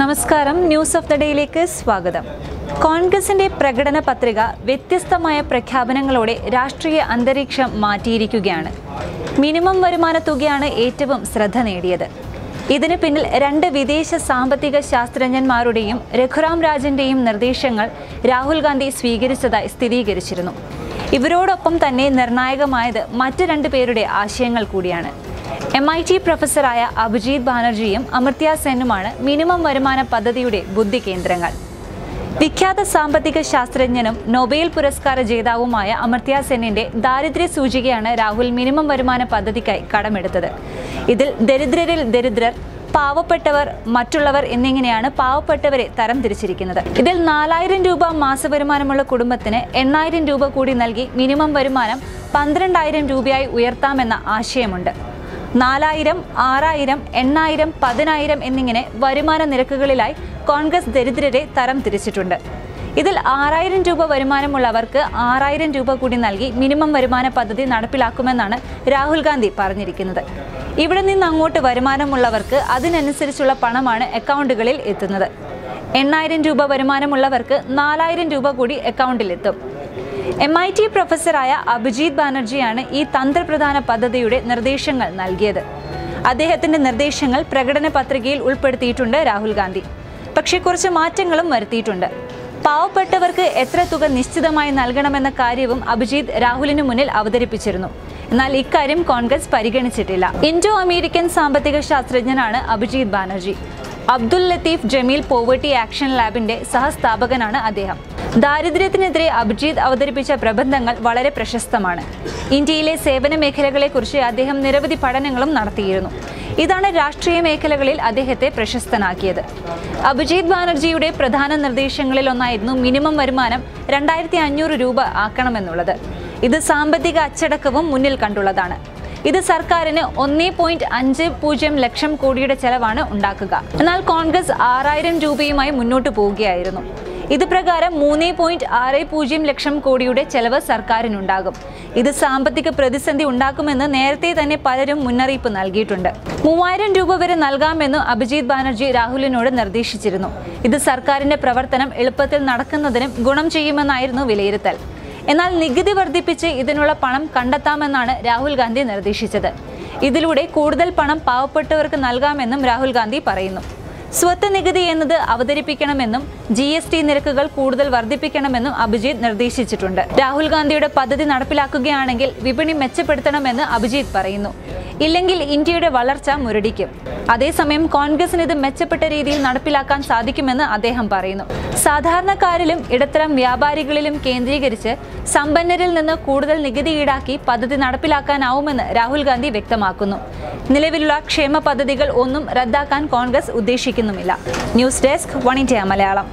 നമസ്കാരം. News of the ഡേയിലേക്ക് സ്വാഗതം. കോൺഗ്രസിന്റെ പ്രകടന പത്രിക വ്യത്യസ്തമായ പ്രഖ്യാപനങ്ങളോടെ രാഷ്ട്രീയ അന്തരീക്ഷം മാറ്റിയിരിക്കുകയാണ്. മിനിമം വരുമാന തുകയാണ് ഏറ്റവും ശ്രദ്ധ നേടിയത്. ഇതിന് പിന്നിൽ രണ്ട് വിദേശ സാമ്പത്തിക ശാസ്ത്രജ്ഞന്മാരുടെയും രഘുറാം രാജന്റെയും നിർദ്ദേശങ്ങൾ രാഹുൽ ഗാന്ധി സ്വീകരിച്ചതായി സ്ഥിരീകരിച്ചിരുന്നു. ഇവരോടൊപ്പം തന്നെ നിർണായകമായത് മറ്റു രണ്ടു പേരുടെ ആശയങ്ങൾ കൂടിയാണ്. എം ഐ ടി പ്രൊഫസറായ അഭിജിത് ബാനർജിയും അമർത്യ സെന്നുമാണ് മിനിമം വരുമാന പദ്ധതിയുടെ ബുദ്ധി കേന്ദ്രങ്ങൾ. വിഖ്യാത സാമ്പത്തിക ശാസ്ത്രജ്ഞനും നൊബേൽ പുരസ്കാര ജേതാവുമായ അമർത്യ സെന്നിന്റെ ദാരിദ്ര്യ സൂചികയാണ് രാഹുൽ മിനിമം വരുമാന പദ്ധതിക്കായി കടമെടുത്തത്. ഇതിൽ ദരിദ്രരിൽ ദരിദ്രർ പാവപ്പെട്ടവർ മറ്റുള്ളവർ എന്നിങ്ങനെയാണ് പാവപ്പെട്ടവരെ തരം തിരിച്ചിരിക്കുന്നത്. ഇതിൽ നാലായിരം രൂപ മാസവരുമാനമുള്ള കുടുംബത്തിന് എണ്ണായിരം രൂപ കൂടി നൽകി മിനിമം വരുമാനം പന്ത്രണ്ടായിരം രൂപയായി ഉയർത്താമെന്ന ആശയമുണ്ട്. നാലായിരം ആറായിരം എണ്ണായിരം പതിനായിരം എന്നിങ്ങനെ വരുമാന നിരക്കുകളിലായി കോൺഗ്രസ് ദരിദ്രരെ തരം തിരിച്ചിട്ടുണ്ട്. ഇതിൽ ആറായിരം രൂപ വരുമാനമുള്ളവർക്ക് ആറായിരം രൂപ കൂടി നൽകി മിനിമം വരുമാന പദ്ധതി നടപ്പിലാക്കുമെന്നാണ് രാഹുൽ ഗാന്ധി പറഞ്ഞിരിക്കുന്നത്. ഇവിടെ നിന്ന് അങ്ങോട്ട് വരുമാനമുള്ളവർക്ക് അതിനനുസരിച്ചുള്ള പണമാണ് അക്കൗണ്ടുകളിൽ എത്തുന്നത്. എണ്ണായിരം രൂപ വരുമാനമുള്ളവർക്ക് നാലായിരം രൂപ കൂടി അക്കൗണ്ടിലെത്തും. എം ഐ ടി പ്രൊഫസറായ അഭിജിത് ബാനർജിയാണ് ഈ തന്ത്രപ്രധാന പദ്ധതിയുടെ നിർദ്ദേശങ്ങൾ നൽകിയത്. അദ്ദേഹത്തിന്റെ നിർദ്ദേശങ്ങൾ പ്രകടന പത്രികയിൽ ഉൾപ്പെടുത്തിയിട്ടുണ്ട് രാഹുൽ ഗാന്ധി. പക്ഷേ കുറച്ച് മാറ്റങ്ങളും വരുത്തിയിട്ടുണ്ട്. പാവപ്പെട്ടവർക്ക് എത്ര തുക നിശ്ചിതമായി നൽകണമെന്ന കാര്യവും അഭിജിത് രാഹുലിന് മുന്നിൽ അവതരിപ്പിച്ചിരുന്നു. എന്നാൽ ഇക്കാര്യം കോൺഗ്രസ് പരിഗണിച്ചിട്ടില്ല. ഇൻഡോ അമേരിക്കൻ സാമ്പത്തിക ശാസ്ത്രജ്ഞനാണ് Abhijit Banerjee. Abdul Latif Jameel Poverty Action ലാബിന്റെ സഹസ്ഥാപകനാണ് അദ്ദേഹം. ദാരിദ്ര്യത്തിനെതിരെ അഭിജിത്ത് അവതരിപ്പിച്ച പ്രബന്ധങ്ങൾ വളരെ പ്രശസ്തമാണ്. ഇന്ത്യയിലെ സേവന മേഖലകളെക്കുറിച്ച് അദ്ദേഹം നിരവധി പഠനങ്ങളും നടത്തിയിരുന്നു. ഇതാണ് രാഷ്ട്രീയ മേഖലകളിൽ അദ്ദേഹത്തെ പ്രശസ്തനാക്കിയത്. അഭിജിത് ബാനർജിയുടെ പ്രധാന നിർദ്ദേശങ്ങളിൽ ഒന്നായിരുന്നു മിനിമം വരുമാനം രണ്ടായിരത്തി അഞ്ഞൂറ് രൂപ ആക്കണമെന്നുള്ളത്. ഇത് സാമ്പത്തിക അച്ചടക്കവും മുന്നിൽ കണ്ടുള്ളതാണ്. ഇത് സർക്കാരിന് ഒന്നേ പോയിന്റ് അഞ്ച് പൂജ്യം ലക്ഷം കോടിയുടെ ചെലവാണ് ഉണ്ടാക്കുക. എന്നാൽ കോൺഗ്രസ് ആറായിരം രൂപയുമായി മുന്നോട്ട് പോവുകയായിരുന്നു. ഇത് പ്രകാരം മൂന്ന് പോയിന്റ് ആറ് പൂജ്യം ലക്ഷം കോടിയുടെ ചെലവ് സർക്കാരിനുണ്ടാകും. ഇത് സാമ്പത്തിക പ്രതിസന്ധി ഉണ്ടാക്കുമെന്ന് നേരത്തെ തന്നെ പലരും മുന്നറിയിപ്പ് നൽകിയിട്ടുണ്ട്. മൂവായിരം രൂപ വരെ നൽകാമെന്ന് അഭിജിത് ബാനർജി രാഹുലിനോട് നിർദ്ദേശിച്ചിരുന്നു. ഇത് സർക്കാരിന്റെ പ്രവർത്തനം എളുപ്പത്തിൽ നടക്കുന്നതിനും ഗുണം ചെയ്യുമെന്നായിരുന്നു വിലയിരുത്തൽ. എന്നാൽ നികുതി വർദ്ധിപ്പിച്ച് ഇതിനുള്ള പണം കണ്ടെത്താമെന്നാണ് രാഹുൽ ഗാന്ധി നിർദ്ദേശിച്ചത്. ഇതിലൂടെ കൂടുതൽ പണം പാവപ്പെട്ടവർക്ക് നൽകാമെന്നും രാഹുൽ ഗാന്ധി പറയുന്നു. സ്വത്ത് നികുതി എന്നത് അവതരിപ്പിക്കണമെന്നും ജി എസ് ടി നിരക്കുകൾ കൂടുതൽ വർദ്ധിപ്പിക്കണമെന്നും അഭിജിത്ത് നിർദ്ദേശിച്ചിട്ടുണ്ട്. രാഹുൽ ഗാന്ധിയുടെ പദ്ധതി നടപ്പിലാക്കുകയാണെങ്കിൽ വിപണി മെച്ചപ്പെടുത്തണമെന്ന് അഭിജിത്ത് പറയുന്നു. ഇല്ലെങ്കിൽ ഇന്ത്യയുടെ വളർച്ച മുരടിക്കും. അതേസമയം കോൺഗ്രസിന് ഇത് മെച്ചപ്പെട്ട രീതിയിൽ നടപ്പിലാക്കാൻ സാധിക്കുമെന്ന് അദ്ദേഹം പറയുന്നു. സാധാരണക്കാരിലും ഇടത്തരം വ്യാപാരികളിലും കേന്ദ്രീകരിച്ച് സമ്പന്നരിൽ നിന്ന് കൂടുതൽ നികുതി ഈടാക്കി പദ്ധതി നടപ്പിലാക്കാനാവുമെന്ന് രാഹുൽ ഗാന്ധി വ്യക്തമാക്കുന്നു. നിലവിലുള്ള ക്ഷേമ പദ്ധതികൾ ഒന്നും റദ്ദാക്കാൻ Congress ഉദ്ദേശിക്കുന്നുമില്ല. News desk one India Malayalam.